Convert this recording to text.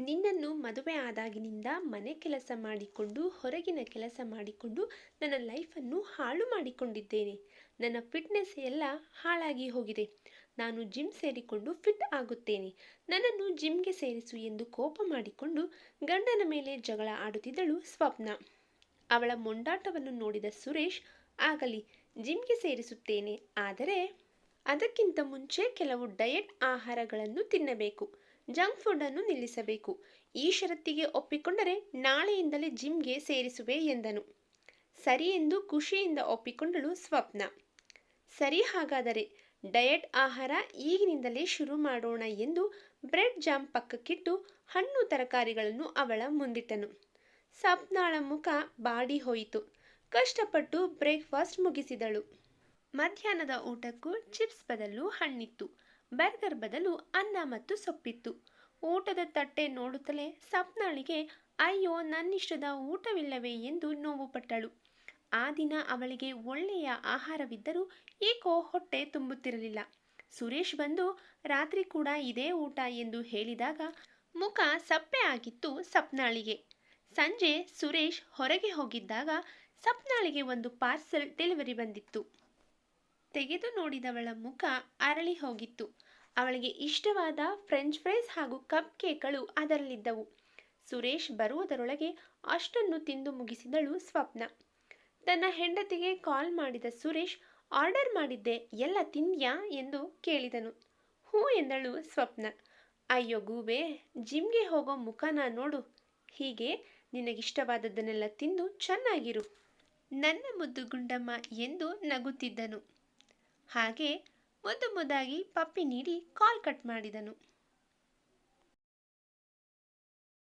ನಿನ್ನನ್ನು ಮದುವೆ ಆದಾಗಿನಿಂದ ಮನೆ ಕೆಲಸ ಮಾಡಿಕೊಂಡು, ಹೊರಗಿನ ಕೆಲಸ ಮಾಡಿಕೊಂಡು ನನ್ನ ಲೈಫನ್ನು ಹಾಳು ಮಾಡಿಕೊಂಡಿದ್ದೇನೆ. ನನ್ನ ಫಿಟ್ನೆಸ್ ಎಲ್ಲ ಹಾಳಾಗಿ ಹೋಗಿದೆ. ನಾನು ಜಿಮ್ ಸೇರಿಕೊಂಡು ಫಿಟ್ ಆಗುತ್ತೇನೆ. ನನ್ನನ್ನು ಜಿಮ್ಗೆ ಸೇರಿಸು ಎಂದು ಕೋಪ ಮಾಡಿಕೊಂಡು ಗಂಡನ ಮೇಲೆ ಜಗಳ ಆಡುತ್ತಿದ್ದಳು ಸ್ವಪ್ನ. ಅವಳ ಮೊಂಡಾಟವನ್ನು ನೋಡಿದ ಸುರೇಶ್, ಆಗಲಿ ಜಿಮ್ಗೆ ಸೇರಿಸುತ್ತೇನೆ. ಆದರೆ ಅದಕ್ಕಿಂತ ಮುಂಚೆ ಕೆಲವು ಡಯಟ್ ಆಹಾರಗಳನ್ನು ತಿನ್ನಬೇಕು. ಜಂಕ್ ಫುಡ್ಡನ್ನು ನಿಲ್ಲಿಸಬೇಕು. ಈ ಷರತ್ತಿಗೆ ಒಪ್ಪಿಕೊಂಡರೆ ನಾಳೆಯಿಂದಲೇ ಜಿಮ್ಗೆ ಸೇರಿಸುವೆ ಎಂದನು. ಸರಿ ಎಂದು ಖುಷಿಯಿಂದ ಒಪ್ಪಿಕೊಂಡಳು ಸ್ವಪ್ನ. ಸರಿ ಹಾಗಾದರೆ ಡಯಟ್ ಆಹಾರ ಈಗಿನಿಂದಲೇ ಶುರು ಮಾಡೋಣ ಎಂದು ಬ್ರೆಡ್ ಜಾಮ್ ಪಕ್ಕಕ್ಕಿಟ್ಟು ಹಣ್ಣು ತರಕಾರಿಗಳನ್ನು ಅವಳ ಮುಂದಿಟ್ಟನು. ಸ್ವಪ್ನಾಳ ಮುಖ ಬಾಡಿ ಹೋಯಿತು. ಕಷ್ಟಪಟ್ಟು ಬ್ರೇಕ್ಫಾಸ್ಟ್ ಮುಗಿಸಿದಳು. ಮಧ್ಯಾಹ್ನದ ಊಟಕ್ಕೂ ಚಿಪ್ಸ್ ಬದಲು ಹಣ್ಣಿತ್ತು. ಬರ್ಗರ್ ಬದಲು ಅನ್ನ ಮತ್ತು ಸೊಪ್ಪಿತ್ತು. ಊಟದ ತಟ್ಟೆ ನೋಡುತ್ತಲೇ ಸಪ್ನಾಳಿಗೆ, ಅಯ್ಯೋ, ನನ್ನಿಷ್ಟದ ಊಟವಿಲ್ಲವೇ ಎಂದು ನೋವು ಪಟ್ಟಳು. ಆ ದಿನ ಅವಳಿಗೆ ಒಳ್ಳೆಯ ಆಹಾರವಿದ್ದರೂ ಏಕೋ ಹೊಟ್ಟೆ ತುಂಬುತ್ತಿರಲಿಲ್ಲ. ಸುರೇಶ್ ಬಂದು, ರಾತ್ರಿ ಕೂಡ ಇದೇ ಊಟ ಎಂದು ಹೇಳಿದಾಗ ಮುಖ ಸಪ್ಪೆ ಆಗಿತ್ತು ಸಪ್ನಾಳಿಗೆ. ಸಂಜೆ ಸುರೇಶ್ ಹೊರಗೆ ಹೋಗಿದ್ದಾಗ ಸಪ್ನಾಳಿಗೆ ಒಂದು ಪಾರ್ಸೆಲ್ ಡೆಲಿವರಿ ಬಂದಿತ್ತು. ತೆಗೆದು ನೋಡಿದವಳ ಮುಖ ಅರಳಿ ಹೋಗಿತ್ತು. ಅವಳಿಗೆ ಇಷ್ಟವಾದ ಫ್ರೆಂಚ್ ಫ್ರೈಸ್ ಹಾಗೂ ಕಪ್ ಕೇಕ್ಗಳು ಅದರಲ್ಲಿದ್ದವು. ಸುರೇಶ್ ಬರುವುದರೊಳಗೆ ಅಷ್ಟನ್ನು ತಿಂದು ಮುಗಿಸಿದಳು ಸ್ವಪ್ನ. ತನ್ನ ಹೆಂಡತಿಗೆ ಕಾಲ್ ಮಾಡಿದ ಸುರೇಶ್, ಆರ್ಡರ್ ಮಾಡಿದ್ದೆ, ಎಲ್ಲ ತಿಂದ್ಯಾ? ಎಂದು ಕೇಳಿದನು. ಹ್ಞೂ ಎಂದಳು ಸ್ವಪ್ನ. ಅಯ್ಯೋ ಗೂಬೆ, ಜಿಮ್ಗೆ ಹೋಗೋ ಮುಖನ ನೋಡು. ಹೀಗೆ ನಿನಗಿಷ್ಟವಾದದ್ದನ್ನೆಲ್ಲ ತಿಂದು ಚೆನ್ನಾಗಿರು. ನನ್ನ ಮುದ್ದು ಗುಂಡಮ್ಮ ಎಂದು ನಗುತ್ತಿದ್ದನು. ಹಾಗೆ ಮುದ್ದು ಮುದ್ದಾಗಿ ಪಪ್ಪಿ ನೀಡಿ ಕಾಲ್ ಕಟ್ ಮಾಡಿದನು.